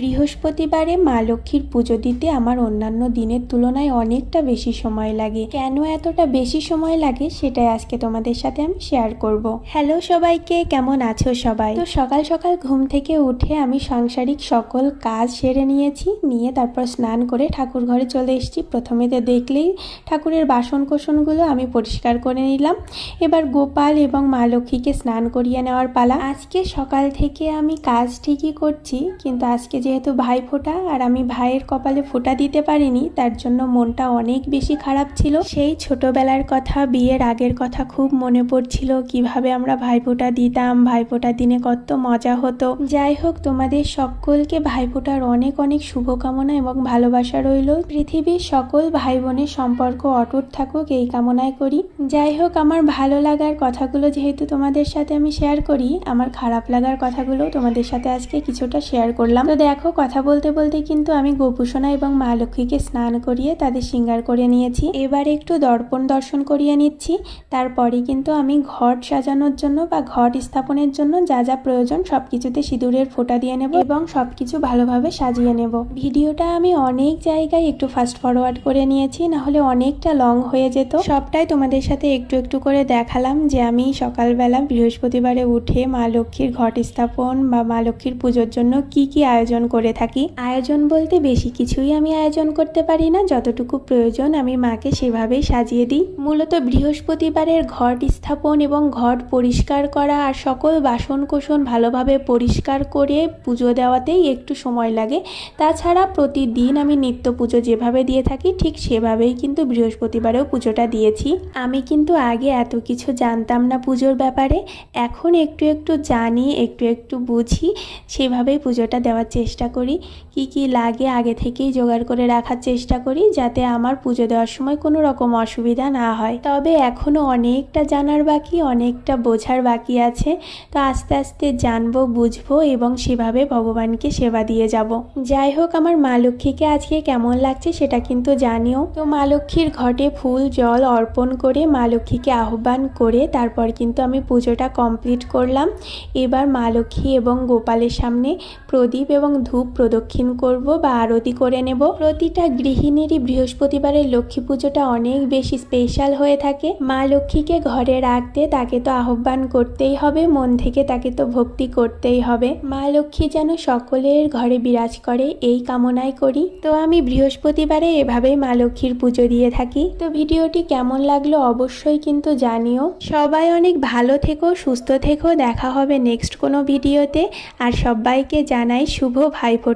বৃহস্পতিবারে মা লক্ষ্মীর পুজো দিতে আমার অন্যান্য দিনের তুলনায় অনেকটা বেশি সময় লাগে। কেন এতটা বেশি সময় লাগে সেটাই আজকে তোমাদের সাথে আমি শেয়ার করব। হ্যালো সবাইকে, কেমন আছো সবাই? তো সকাল সকাল ঘুম থেকে উঠে আমি সাংসারিক সকল কাজ সেরে নিয়েছি, নিয়ে তারপর স্নান করে ঠাকুর ঘরে চলে এসেছি। প্রথমে তো দেখলেই ঠাকুরের বাসন কোসনগুলো আমি পরিষ্কার করে নিলাম। এবার গোপাল এবং মা লক্ষ্মীকে স্নান করিয়ে নেওয়ার পালা। আজকে সকাল থেকে আমি কাজ ঠিকই করছি, কিন্তু আজকে যেহেতু ভাই ফোঁটা আর আমি ভাইয়ের কপালে ফোঁটা দিতে পারিনি, তার জন্য মনটা অনেক বেশি খারাপ ছিল। সেই ছোটবেলার কথা, বিয়ের আগের কথা খুব মনে পড়ছিল, কীভাবে আমরা ভাইফোঁটা দিতাম ভাইফোঁটা দিনে কত মজা হতো। যাই হোক, তোমাদের সকলকে ভাইফোঁটার অনেক অনেক শুভকামনা এবং ভালোবাসা রইল। পৃথিবীর সকল ভাই বোনের সম্পর্ক অটুট থাকুক, এই কামনায় করি। যাই হোক, আমার ভালো লাগার কথাগুলো যেহেতু তোমাদের সাথে আমি শেয়ার করি, আমার খারাপ লাগার কথাগুলো তোমাদের সাথে আজকে কিছুটা শেয়ার করলাম। তো দেখো, কথা বলতে বলতে কিন্তু আমি গোপুসোনা এবং মা লক্ষ্মীকে স্নান করিয়ে তাদের সিঙ্গার করে নিয়েছি। এবার একটু দর্পণ দর্শন করিয়ে নিচ্ছি। তারপরে কিন্তু আমি ঘট সাজানোর জন্য বা ঘট স্থাপনের জন্য যা যা প্রয়োজন সব কিছুতে সিঁদুরের ফোঁটা দিয়ে নেব এবং সব কিছু ভালোভাবে সাজিয়ে নেব। ভিডিওটা আমি অনেক জায়গায় একটু ফাস্ট ফরওয়ার্ড করে নিয়েছি না হলে অনেকটা লং হয়ে যেত। সবটাই তোমাদের সাথে একটু একটু করে দেখালাম যে আমি সকালবেলা বৃহস্পতিবারে উঠে মা লক্ষ্মীর ঘট স্থাপন বা মা লক্ষ্মীর পুজোর জন্য কি কি আয়োজন করে থাকি। আয়োজন বলতে বেশি কিছুই আমি আয়োজন করতে পারি না। যতটুকু প্রয়োজন আমি মাকে সেভাবেই সাজিয়ে দিই। মূলত বৃহস্পতিবারের ঘট স্থাপন এবং ঘট পরিষ্কার করা আর সকল বাসন কোসন ভালোভাবে পরিষ্কার করে পুজো দেওয়াতেই একটু সময় লাগে। তাছাড়া প্রতিদিন আমি নিত্য পুজো যেভাবে দিয়ে থাকি, ঠিক সেভাবেই কিন্তু বৃহস্পতিবারেও পুজোটা দিয়েছি। আমি কিন্তু আগে এত কিছু জানতাম না পুজোর ব্যাপারে। এখন একটু একটু জানি, একটু একটু বুঝি, সেভাবেই পুজোটা দেওয়ার চেষ্টা করি, কি কি লাগে আগে থেকেই জোগাড় করে রাখার চেষ্টা করি যাতে আমার পুজো দেওয়ার সময় কোনো রকম অসুবিধা না হয়। তবে এখনও অনেকটা জানার বাকি, অনেকটা বোঝার বাকি আছে। তো আস্তে আস্তে জানব, বুঝব এবং সেভাবে ভগবানকে সেবা দিয়ে যাব। যাই হোক, আমার মা লক্ষ্মীকে আজকে কেমন লাগছে সেটা কিন্তু জানিও। তো মা লক্ষ্মীর ঘটে ফুল, জল অর্পণ করে মা লক্ষ্মীকে আহ্বান করে তারপর কিন্তু আমি পুজোটা কমপ্লিট করলাম। এবার মা লক্ষ্মী এবং গোপালের সামনে প্রদীপ এবং ধূপ প্রদক্ষিণ করব বা আরতি করে নেব। প্রতিটা গৃহিণীরই বৃহস্পতিবারের লক্ষ্মী পুজোটা অনেক বেশি স্পেশাল হয়ে থাকে। মা লক্ষ্মীকে ঘরে রাখতে তাকে তো আহ্বান করতেই হবে, মন থেকে তাকে তো ভক্তি করতেই হবে। মা লক্ষ্মী যেন সকলের ঘরে বিরাজ করে, এই কামনাই করি। তো আমি বৃহস্পতিবারে এভাবেই মা লক্ষ্মীর পুজো দিয়ে থাকি। তো ভিডিওটি কেমন লাগল অবশ্যই কিন্তু জানিও। সবাই অনেক ভালো থেকো, সুস্থ থেকো। দেখা হবে নেক্সট কোনো ভিডিওতে। আর সবাইকে জানাই শুভ ভাইফোঁটা